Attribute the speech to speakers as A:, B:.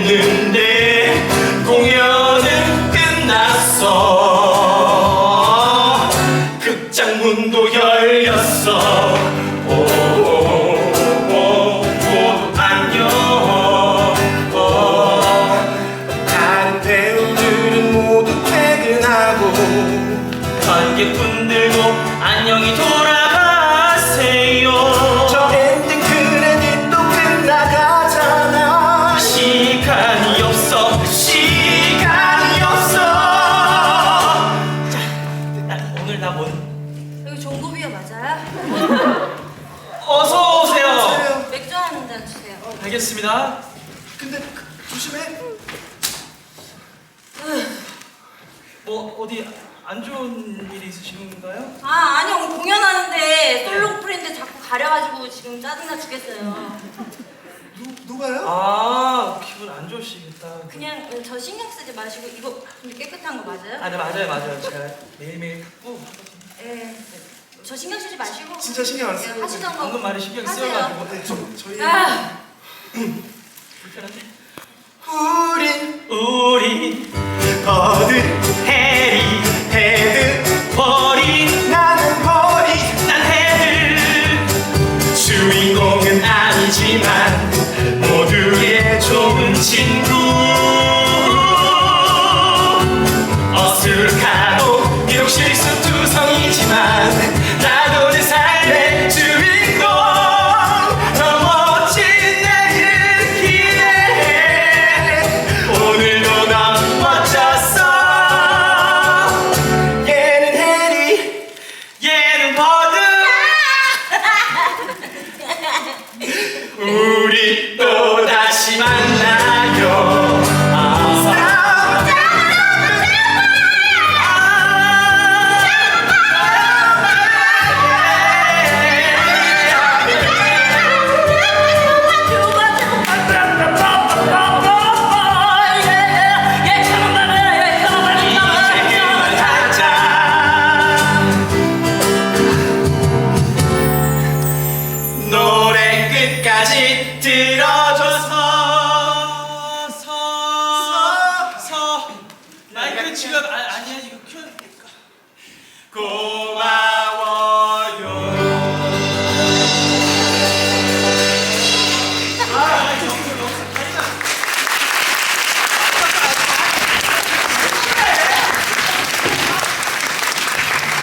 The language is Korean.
A: 했는데 공연은 끝났어. 극장 문도 열렸어.
B: 여기 종고비어 맞아요?
A: 어서 오세요
B: 맥주 한 잔 주세요.
A: 알겠습니다 근데 그, 조심해 뭐 어디 안 좋은 일이 있으신가요?
B: 아 아니 오늘 공연하는데 솔로 프렌드 자꾸 가려가지고 지금 짜증나 죽겠어요.
C: 누, 누가요?
A: 아 기분 안 좋으시겠다
B: 그냥 저 신경 쓰지 마시고 이거 근데 깨끗한 거 맞아요?
A: 아, 네, 맞아요, 맞아요. 제가 매일매일 꾹
B: 예. 저 신경 쓰지 마시고.
C: 진짜 신경 안 쓰고
B: 예, 하시던 거.
A: 방금 말에
B: 하세요.
A: 쓰여가지고
C: 네, 저, 저희
B: 아,
A: 불편한데.
C: 우린
A: 우리
C: 버드
A: 해리
C: 헤드
A: 버리
C: 나는 버리
A: 난 해를 주인공은 아니지만 우리 또 다시 만 끝까지 들어줘서 서, 서 마이크 지금 아, 아니야 이거 큐 고.